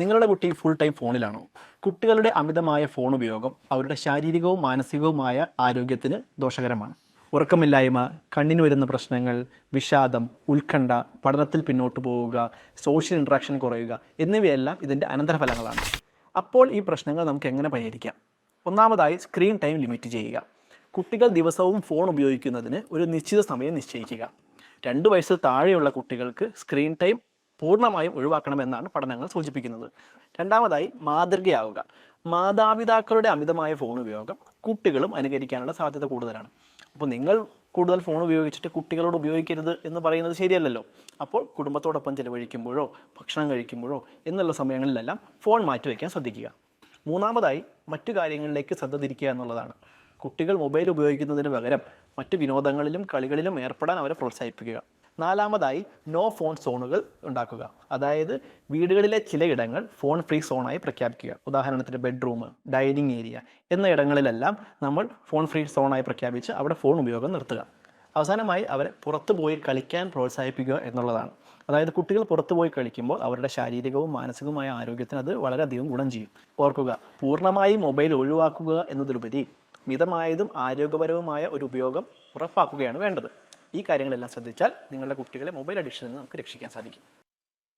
നിങ്ങളുടെ കുട്ടി full time ഫോണിലാണോ? കുട്ടികളുടെ അമിതമായ ഫോൺ ഉപയോഗം അവരുടെ ശാരീരികവും മാനസികവുമായ ആരോഗ്യത്തിന് ദോഷകരമാണ്. ഉറക്കമില്ലായ്മ കണ്ണിന് വരുന്ന പ്രശ്നങ്ങൾ വിഷാദം ഉത്കണ്ഠ പഠനത്തിൽ പിന്നോട്ട് പോവുക സോഷ്യൽ ഇൻട്രാക്ഷൻ കുറയുക എന്നിവയെല്ലാം ഇതിന്റെ അനന്തരഫലങ്ങളാണ്. അപ്പോൾ ഈ പ്രശ്നങ്ങൾ നമുക്ക് എങ്ങനെ പരിഹരിക്കാം? ഒന്നാമതായി സ്ക്രീൻ ടൈം ലിമിറ്റ് ചെയ്യുക. കുട്ടികൾ ദിവസവും ഫോൺ ഉപയോഗിക്കുന്നതിന് ഒരു നിശ്ചിത സമയം നിശ്ചയിക്കുക. രണ്ട് വയസ്സിൽ താഴെയുള്ള കുട്ടികൾക്ക് സ്ക്രീൻ ടൈം പൂർണമായും ഒഴിവാക്കണമെന്നാണ് പഠനങ്ങൾ സൂചിപ്പിക്കുന്നത്. രണ്ടാമതായി മാതൃകയാവുക. മാതാപിതാക്കളുടെ അമിതമായ ഫോൺ ഉപയോഗം കുട്ടികളും അനുകരിക്കാനുള്ള സാധ്യത കൂടുതലാണ്. അപ്പോൾ നിങ്ങൾ കൂടുതൽ ഫോൺ ഉപയോഗിച്ചിട്ട് കുട്ടികളോട് ഉപയോഗിക്കരുത് എന്ന് പറയുന്നത് ശരിയല്ലല്ലോ. അപ്പോൾ കുടുംബത്തോടൊപ്പം ചിലവഴിക്കുമ്പോഴോ ഭക്ഷണം കഴിക്കുമ്പോഴോ എന്നുള്ള സമയങ്ങളിലെല്ലാം ഫോൺ മാറ്റിവെക്കാൻ ശ്രദ്ധിക്കുക. മൂന്നാമതായി മറ്റു കാര്യങ്ങളിലേക്ക് ശ്രദ്ധ തിരിക്കുക എന്നുള്ളതാണ്. കുട്ടികൾ മൊബൈൽ ഉപയോഗിക്കുന്നതിന് പകരം മറ്റ് വിനോദങ്ങളിലും കളികളിലും ഏർപ്പെടാൻ അവരെ പ്രോത്സാഹിപ്പിക്കുക. നാലാമതായി നോ ഫോൺ സോണുകൾ ഉണ്ടാക്കുക. അതായത് വീടുകളിലെ ചിലയിടങ്ങൾ ഫോൺ ഫ്രീ സോണായി പ്രഖ്യാപിക്കുക. ഉദാഹരണത്തിന് ബെഡ്റൂം ഡൈനിങ് ഏരിയ എന്ന ഇടങ്ങളിലെല്ലാം നമ്മൾ ഫോൺ ഫ്രീ സോണായി പ്രഖ്യാപിച്ച് അവിടെ ഫോൺ ഉപയോഗം നിർത്തുക. അവസാനമായി അവരെ പുറത്തു പോയി കളിക്കാൻ പ്രോത്സാഹിപ്പിക്കുക എന്നുള്ളതാണ്. അതായത് കുട്ടികൾ പുറത്തു പോയി കളിക്കുമ്പോൾ അവരുടെ ശാരീരികവും മാനസികവുമായ ആരോഗ്യത്തിന് അത് വളരെയധികം ഗുണം ചെയ്യും. ഓർക്കുക പൂർണമായി മൊബൈൽ ഒഴിവാക്കുക എന്നതിലുപരി മിതമായതും ആരോഗ്യപരവുമായ ഒരു ഉപയോഗം ഉറപ്പാക്കുകയാണ് വേണ്ടത്. ഈ കാര്യങ്ങളെല്ലാം ശ്രദ്ധിച്ചാൽ നിങ്ങളുടെ കുട്ടികളെ മൊബൈൽ അഡിക്ഷനിൽ നിന്ന് നമുക്ക് രക്ഷിക്കാൻ സാധിക്കും.